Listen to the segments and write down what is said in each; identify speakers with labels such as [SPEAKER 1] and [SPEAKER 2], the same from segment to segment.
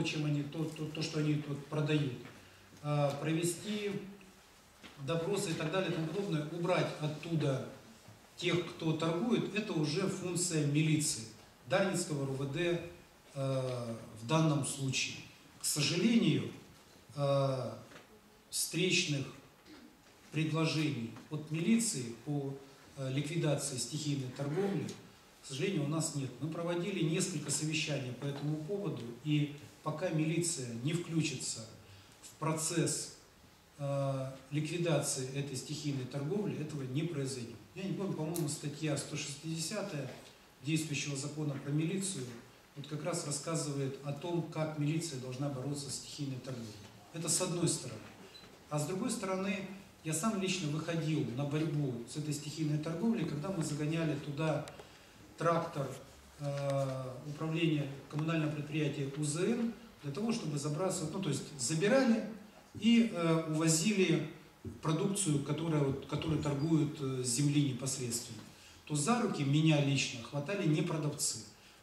[SPEAKER 1] то, чем они, то, то, то что они тут продают, а, провести допросы и так далее и тому подобное, убрать оттуда тех, кто торгует, это уже функция милиции, Дарницкого РУВД э, в данном случае. К сожалению, э, встречных предложений от милиции по э, ликвидации стихийной торговли, к сожалению, у нас нет. Мы проводили несколько совещаний по этому поводу, и пока милиция не включится в процесс э, ликвидации этой стихийной торговли, этого не произойдет. Я не помню, по-моему, статья 160 действующего закона про милицию вот как раз рассказывает о том, как милиция должна бороться с стихийной торговлей. Это с одной стороны. А с другой стороны, я сам лично выходил на борьбу с этой стихийной торговлей, когда мы загоняли туда трактор э, управления коммунального предприятия УЗН для того, чтобы забрасывать, ну то есть забирали и э, увозили продукцию, которая, которую торгуют э, с земли непосредственно, то за руки меня лично хватали не продавцы.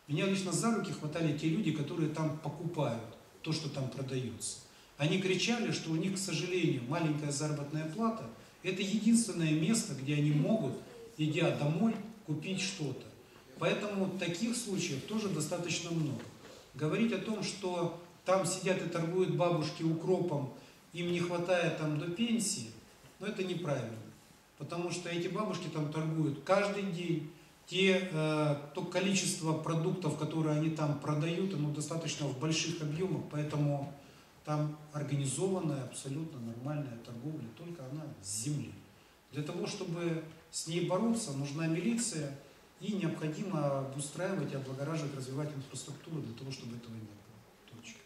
[SPEAKER 1] Меня лично за руки хватали те люди, которые там покупают то, что там продается. Они кричали, что у них, к сожалению, маленькая заработная плата – это единственное место, где они могут, идя домой, купить что-то. Поэтому таких случаев тоже достаточно много. Говорить о том, что там сидят и торгуют бабушки укропом, им не хватает там до пенсии, но это неправильно. Потому что эти бабушки там торгуют каждый день. Те, э, то количество продуктов, которые они там продают, оно достаточно в больших объемах, поэтому там организованная, абсолютно нормальная торговля, только она с земли. Для того, чтобы с ней бороться, нужна милиция и необходимо обустраивать и облагораживать, развивать инфраструктуру для того, чтобы этого не было. Точка.